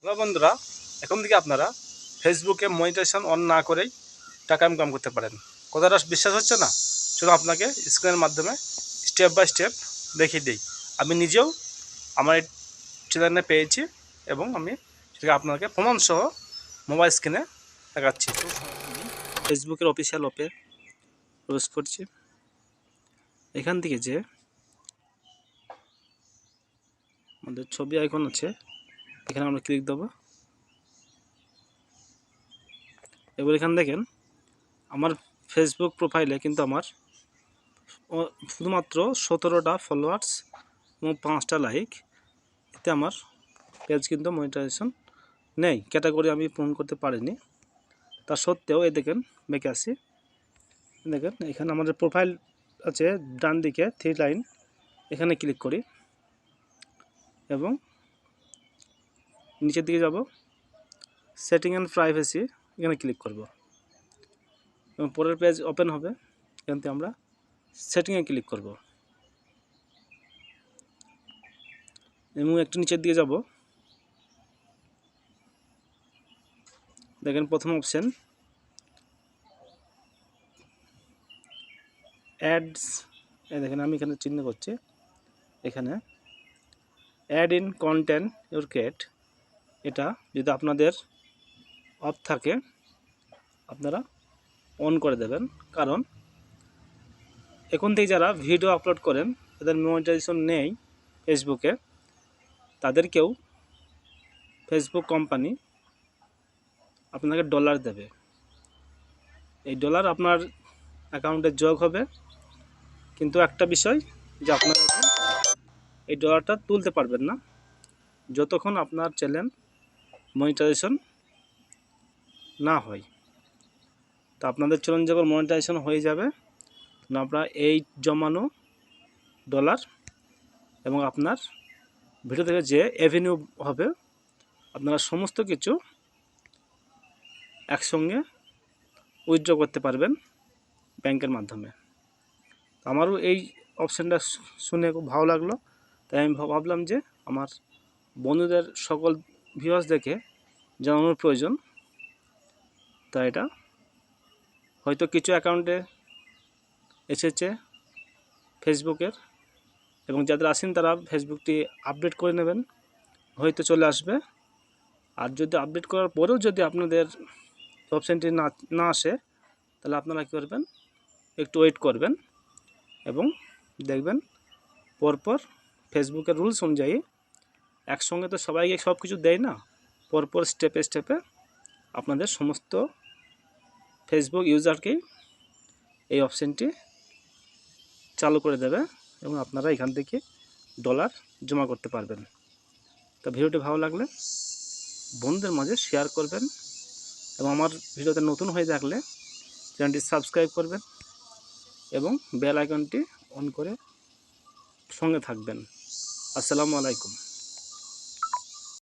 Hello বন্ধুরা, এখন থেকে আপনারা ফেসবুকে মনিটাইজেশন অন না করেই টাকা ইনকাম করতে পারেন। কথাটা বিশ্বাস হচ্ছে না? চলো আপনাকে স্ক্রিনের মাধ্যমে স্টেপ বাই স্টেপ দেখিয়ে দিই। আমি নিজেও আমার এই চ্যানেলে পেয়েছি এবং আমি সেটাকে আপনাকে প্রমাণসহ মোবাইল স্ক্রিনে দেখাচ্ছি। ফেসবুকের অফিসিয়াল অপে প্রবেশ করছি। এখান থেকে যে আমাদের ছবি আইকন আছে এখানে আমরা ক্লিক দেবো। এবার এখানে দেখেন, আমার ফেসবুক প্রোফাইলে কিন্তু আমার শুধুমাত্র সতেরোটা ফলোয়ার্স এবং পাঁচটা লাইক এতে আমার পেজ কিন্তু মনিটাইজেশন নেই। ক্যাটাগরি আমি পূরণ করতে পারিনি। তা সত্ত্বেও এ দেখেন বেঁকে আসি। দেখেন, এখানে আমাদের প্রোফাইল আছে ডান দিকে থ্রি লাইন এখানে ক্লিক করি। এবং নিচের দিকে যাব। সেটিং অ্যান্ড প্রাইভেসি এখানে ক্লিক করব। এবং পরের পেজ ওপেন হবে। এখান থেকে আমরা সেটিংয়ে ক্লিক করব। এবং একটু নিচের দিকে যাব। দেখেন প্রথম অপশান অ্যাডস দেখেন আমি এখানে চিহ্ন করছি। এখানে অ্যাড ইন কন্টেন্ট ইউর কেট এটা যদি আপনাদের অফ থাকে, আপনারা অন করে দেবেন। কারণ এখন থেকে যারা ভিডিও আপলোড করেন, তাদের মনিটাইজেশন নেই ফেসবুকে তাদেরকেও ফেসবুক কোম্পানি আপনাকে ডলার দেবে। এই ডলার আপনার অ্যাকাউন্টে যোগ হবে। কিন্তু একটা বিষয় যে আপনারা এই ডলারটা তুলতে পারবেন না। যতক্ষণ আপনার চ্যানেল মনিটাইজেশন না হয়। তো আপনাদের চ্যানেল যখন মনিটাইজেশন হয়ে যাবে। আপনারা এই জমানো ডলার এবং আপনার ভিডিও থেকে যে অ্যাভিনিউ হবে, আপনারা সমস্ত কিছু একসঙ্গে উইথড্র করতে পারবেন ব্যাংকের মাধ্যমে। আমারও এই অপশানটা শুনে খুব ভালো লাগল। তাই আমি ভাবলাম যে আমার বন্ধুদের সকল ভিউয়ার্স দেখে জানানোর প্রয়োজন তা এটা হয়তো কিছু অ্যাকাউন্টে এসেছে ফেসবুকের এবং যাদের আসেন তারা ফেসবুকটি আপডেট করে নেবেন, হয়তো চলে আসবে। আর যদি আপডেট করার পরেও যদি আপনাদের অপশানটি না না আসে, তাহলে আপনারা কী করবেন? একটু ওয়েট করবেন এবং দেখবেন পরপর ফেসবুকের রুলস অনুযায়ী একসঙ্গে তো সবাইকে সব কিছু দেয় না। পরপর স্টেপে স্টেপে আপনাদের সমস্ত ফেসবুক ইউজারকেই এই অপশানটি চালু করে দেবে এবং আপনারা এখান থেকে ডলার জমা করতে পারবেন। তো ভিডিওটি ভালো লাগলে বন্ধুদের মাঝে শেয়ার করবেন এবং আমার ভিডিওতে নতুন হয়ে থাকলে চ্যানেলটি সাবস্ক্রাইব করবেন এবং বেল আইকনটি অন করে সঙ্গে থাকবেন। আসসালামু আলাইকুম।